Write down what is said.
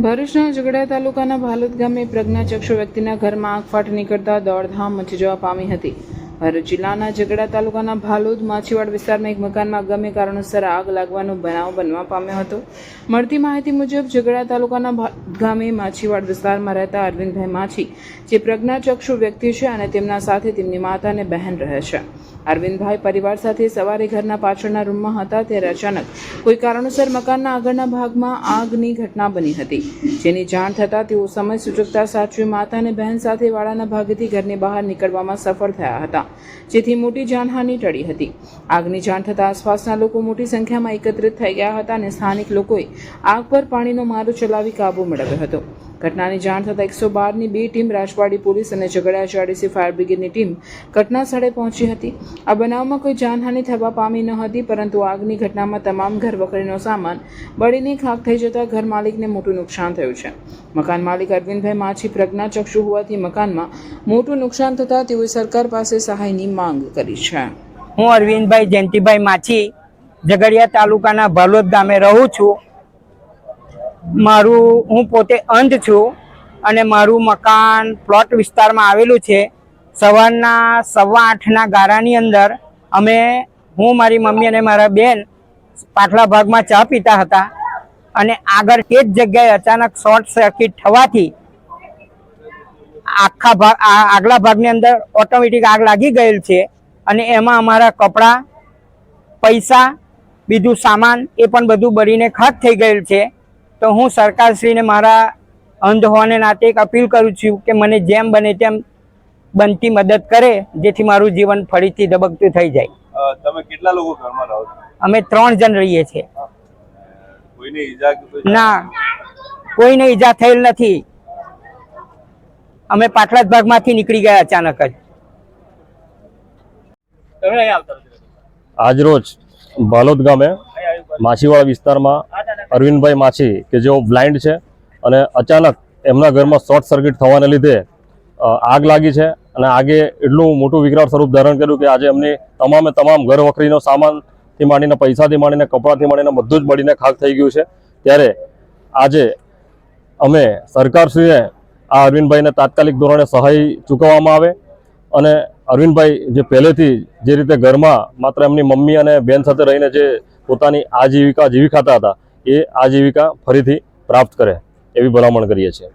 ભરૂચના ઝઘડા તાલુકાના ભાલોદ ગામે પ્રજ્ઞાચક્ષુ વ્યક્તિના ઘરમાં આગ ફાટી નીકળતા દોડધામ મચી જવા પામી હતી. ભરૂચ જિલ્લાના ઝઘડા તાલુકાના ભાલોદ, માછીવાડ વિસ્તારમાં એક મકાનમાં ગમે કારણોસર આગ લાગવાનો બનાવ બનવા પામ્યો હતો. મળતી માહિતી મુજબ ઝઘડા તાલુકાના ભાલોદ ગામે માછીવાડ વિસ્તારમાં રહેતા અરવિંદભાઈ માછી, જે પ્રજ્ઞાચક્ષુ વ્યક્તિ છે અને તેમના સાથે તેમની માતા અને બહેન રહે છે. અરવિંદભાઈ પરિવાર સાથે સવારે ઘરના પાછળના રૂમમાં હતા ત્યારે અચાનક કોઈ કારણોસર મકાનના આગળના ભાગમાં આગની ઘટના બની હતી. જેની જાણ થતાં તેઓ સમય સૂચકતા સાચવી માતા અને બહેન સાથે વાડાના ભાગેથી ઘરની બહાર નીકળવામાં સફળ થયા હતા, જેથી મોટી જાનહાનિ ટળી હતી. આગની જાણ થતાં આસપાસના લોકો મોટી સંખ્યામાં એકત્રિત થઈ ગયા હતા અને સ્થાનિક લોકોએ આગ પર પાણીનો મારો ચલાવી કાબુ મેળવ્યો હતો. ઘટનાની જાણ થતાં એકસો બારની બે ટીમ રાજવાડી પોલીસ અને ઝઘડા ચાડીસી ફાયર બ્રિગેડની ટીમ ઘટના સ્થળે પહોંચી હતી. આ બનાવમાં કોઈ જાનહાનિ થવા પામી ન હતી, પરંતુ આગની ઘટનામાં તમામ ઘર વખરીનો સામાન, બળીને ખાક થઈ જતા ઘર માલિકને મોટું નુકસાન થયું છે. મકાન માલિક અરવિંદભાઈ માછી પ્રજ્ઞાચક્ષુ હોવાથી મકાનમાં મોટું નુકસાન થતાં તેઓએ સરકાર પાસે સહાયની માંગ કરી છે. હું અરવિંદભાઈ જયંતિભાઈ માછી, ઝઘડિયા તાલુકાના ભલોદ ગામે રહું છું. મારું, હું પોતે અંધ છું અને મારું મકાન પ્લોટ વિસ્તારમાં આવેલું છે. સવારના સવા આઠના ગારાની અંદર અમે, હું, મારી મમ્મી અને મારા બેન પાછલા ભાગમાં ચા પીતા હતા અને આગળ તે જ જગ્યાએ અચાનક શોર્ટ સર્કિટ થવાથી આખા ભાગ આગલા ભાગની અંદર ઓટોમેટિક આગ લાગી ગયેલ છે અને એમાં અમારા કપડાં, પૈસા, બીજું સામાન એ પણ બધું બળીને ખાક થઈ ગયેલ છે. તો હું સરકારશ્રીને મારા અંધ હોવાને નાતે એક અપીલ કરું છું કે મને જેમ બને તેમ બનતી મદદ કરે જેથી મારું જીવન ફરીથી ધબકતું થઈ જાય. તમે કેટલા લોકો ઘરમાં રહો છો? અમે ત્રણ જણ રહીએ છીએ. ના કોઈને ઈજા થયેલ નથી. અમે પાછલા જ ભાગમાંથી નીકળી ગયા અચાનક જ. આજરોજ બાલોદ ગામે માછીવાડા વિસ્તારમાં અરવિંદભાઈ માછી, કે જેઓ બ્લાઇન્ડ છે અને અચાનક એમના ઘરમાં શોર્ટ સર્કિટ થવાને લીધે આગ લાગી છે અને આગે એટલું મોટું વિકરાળ સ્વરૂપ ધારણ કર્યું કે આજે એમની તમામે તમામ ઘર વખરીનો સામાનથી માંડીને, પૈસાથી માંડીને, કપડાથી માંડીને, બધું જ બળીને ખાક થઈ ગયું છે. ત્યારે આજે અમે સરકારશ્રીને આ અરવિંદભાઈને તાત્કાલિક ધોરણે સહાય ચૂકવવામાં આવે અને અરવિંદભાઈ જે પહેલેથી જે રીતે ઘરમાં માત્ર એમની મમ્મી અને બેન સાથે રહીને જે પોતાની આજીવિકા જીવી ખાતા હતા એ આજીવિકા ફરીથી પ્રાપ્ત કરે એવી ભલામણ કરીએ છીએ.